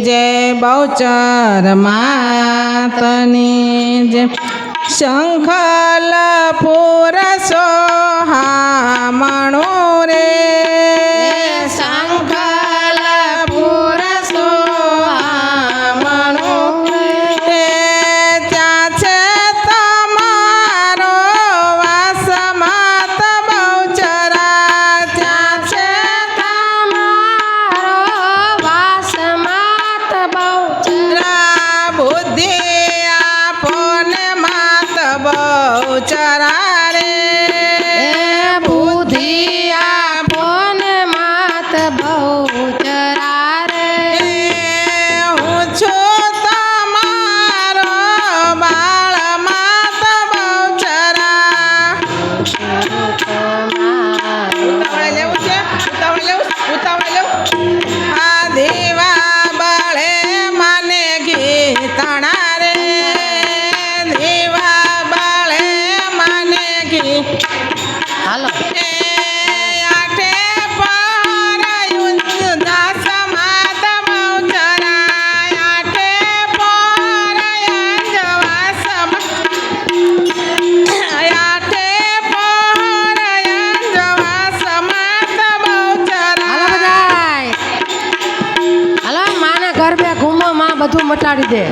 જય બહુચર માતની જય શંખલ પુર સોહામણો দে কর্মচারীদের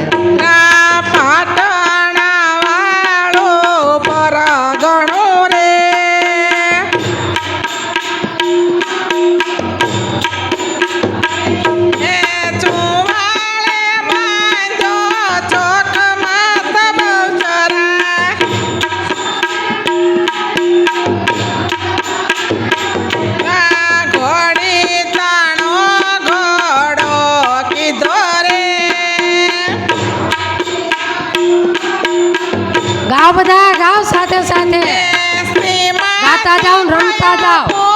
જાઓ સાથે સાથે ગાતા જાઓ રમતા જાઓ.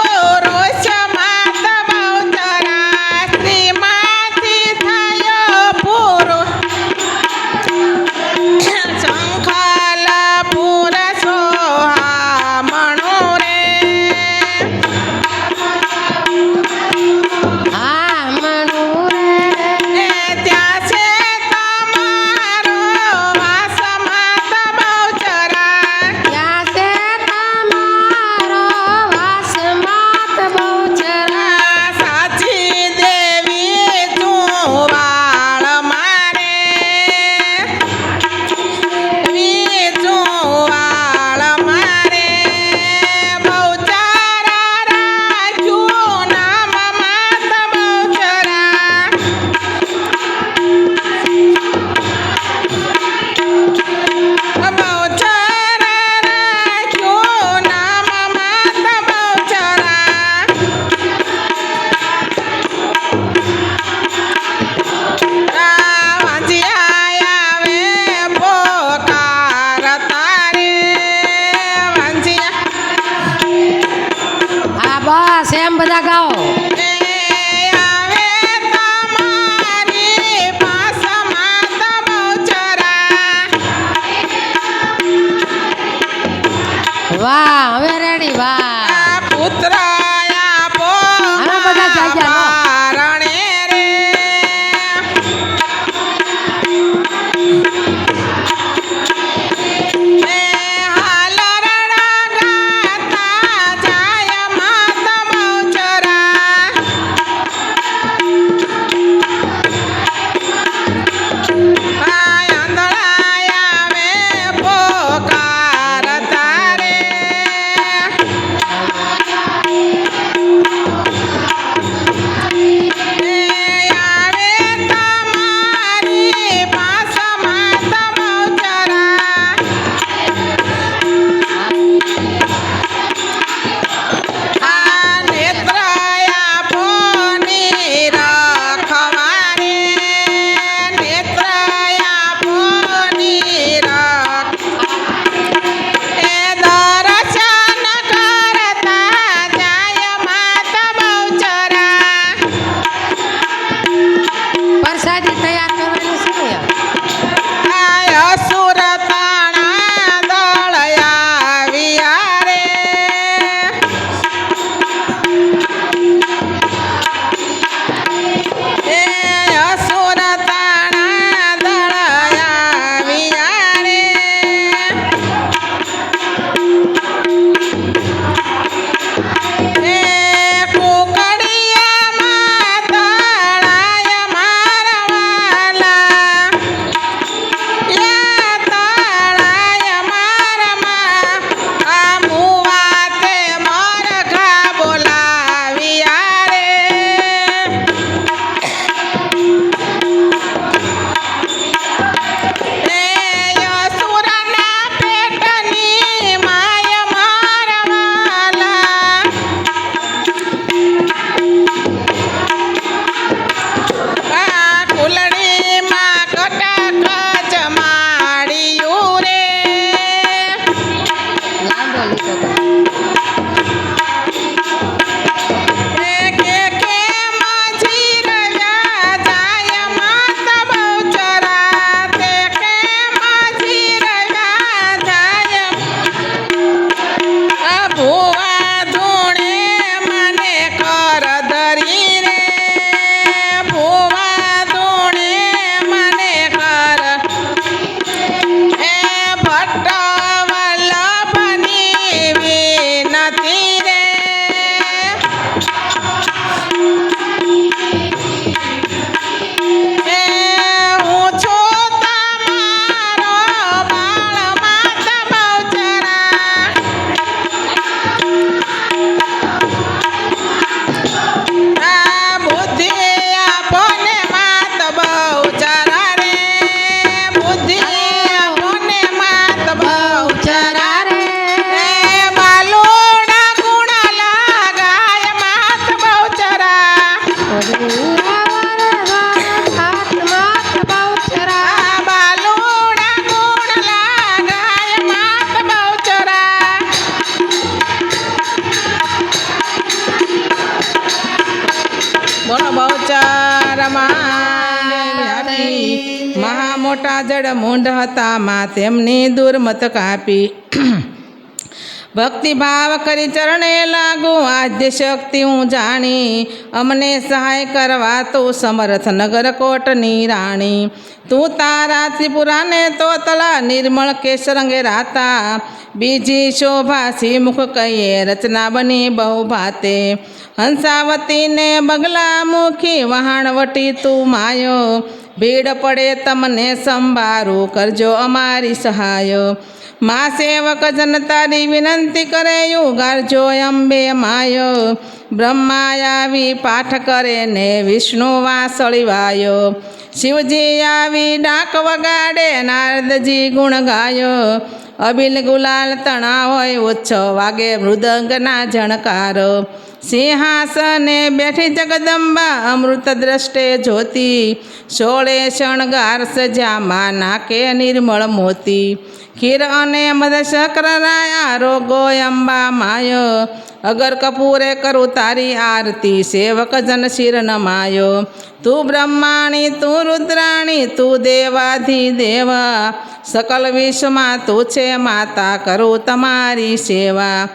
બધા ગાઓ વાહ હવે રેડી વાહ. જડ મૂંઢ હતા માં તેમની દુર્મત કાપી. ભક્તિભાવ કરી ચરણે લાગુ આદ્ય શક્તિ હું જાણી. અમને સહાય કરવા તું સમર્થ નગર કોટની રાણી. તું તારા ત્રિપુરાને તોતલા નિર્મળ કેસરંગે રાતા. બીજી શોભા મુખ કહીએ રચના બની બહુ ભાતે. હંસાવતીને બગલા મુખી વહાણવટી તું માયો. ભીડ પડે તમને સંભારું કરજો અમારી સહાય. મા સેવક જનતાની વિનંતી કરે યુગારજો અંબે માયો. બ્રહ્મા આવી પાઠ કરે ને વિષ્ણુ વાસળી વાયો. શિવજી આવી ડાક વગાડે, નારદજી ગુણ ગાયો. અબિલ ગુલાલ તણા હોય ઓછો વાગે મૃદંગના જણકારો. સિંહાસને બેઠી જગદંબા અમૃત દ્રષ્ટે જ્યોતિ સોળે શણગાર સજામાં નાકે નિર્મળ મોતી. ખીર અને મધ શક્ર રાયા રોગો અંબા માયો. અગર કપૂરે કરું તારી આરતી, સેવક જન શિર નમાયો. તું બ્રહ્માણી, તું રુદ્રાણી, તું દેવાધી દેવા. સકલ વિશ્વમાં તું છે માતા, કરું તમારી સેવા.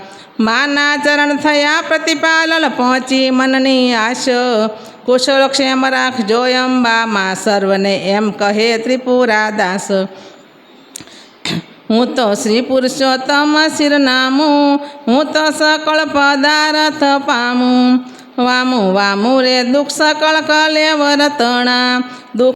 માના ચરણ થયા પ્રતિપાલન પહોંચી મનની આશો. કુશળ ક્ષેમ રાખજો અંબા માં સર્વને એમ કહે ત્રિપુરા દાસ. હું તો શ્રી પુરુષોત્તમ શિરનામું, હું તો સકળ પદાર્થ પામું. વામું વામું રે દુઃખ સકળ કલે વરતણા, દુઃખ